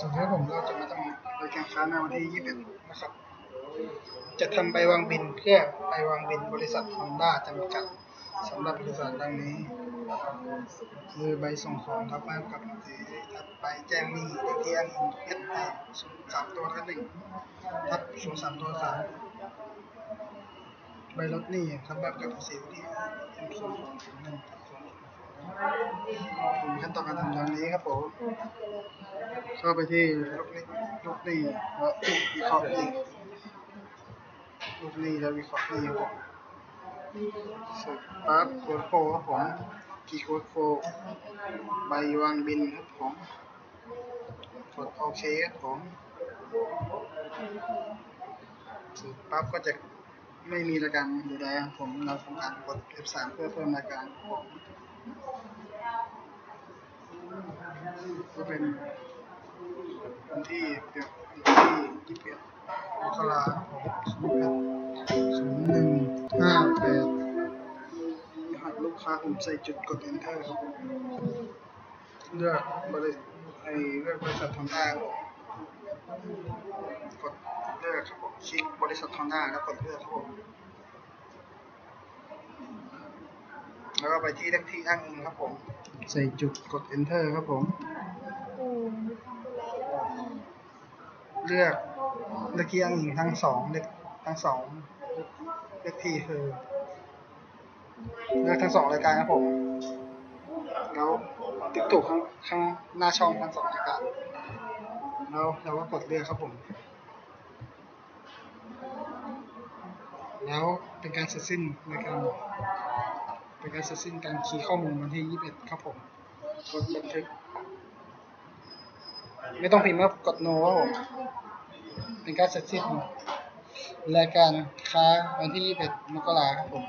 สวัสดีครับผมเราจะมาทำรายการค้าในวันที่21นะครับ จะทำใบวางบินเพื่อไปวางบินบริษัทฮอนด้าจำกัดสำหรับบริษัทดังนี้คือใบส่งของครับใบกับสีถัดไปแจ้งหนี้เที่อ้างอิเอสไอศูนย์สามตัวทับหนึ่งทับศูนย์สามตัวสามใบลดหนี้ครับแบบกับภาษีที่เอ็มศูนย์ศูนย์หนึ่งทับศูนย์ถึง ขั้นตอนการทำดังนี้ครับผมเข้าไปที่ลูกนี้ลูกนี้แล้ววิเคราะห์นี้ลูกนี้แล้ววิเคราะห์นี้ครับผมเสร็จปั๊บโค้ดโฟครับผมกีย์โค้ดโฟใบวางบินครับผมกดโอเคครับผมเสร็จปั๊บก็จะไม่มีรายการใดๆครับผมเราทำการกด F3 เพื่อเพิ่มรายการครับผม ก็เป็นวันที่เดือนที่ยี่สิบเอ็ดมกราคมศูนย์หนึ่งห้าแปดรหัสลูกค้าผมใส่จุดกด enter ครับผมเลือกบริษัทไอเลือกบริษัททอนด้าครับผมกดเลือกครับผมคลิกบริษัททอนด้าแล้วกดเลือกครับผม แล้วก็ไปที่เลขที่อ้างอิงครับผม ใส่จุดกด enter ครับผม เลือกเลขที่อ้างอิงทั้งสองเลขทั้งสองเลขที่คือเลือกทั้งสองรายการครับผม แล้วติ๊กถูกข้างข้างหน้าช่องทั้งสองรายการแล้วเราก็กดเลือกครับผม แล้วเป็นการเสร็จสิ้นในการ เป็นการเสร็จสิ้นการคีย์ข้อมูลวันที่ 21 ครับผมกดบันทึก ไม่ต้องพิมพ์ว่ากด no ครับผมเป็นการเสร็จสิ้นรายการค้าวันที่ 21 มกราครับผม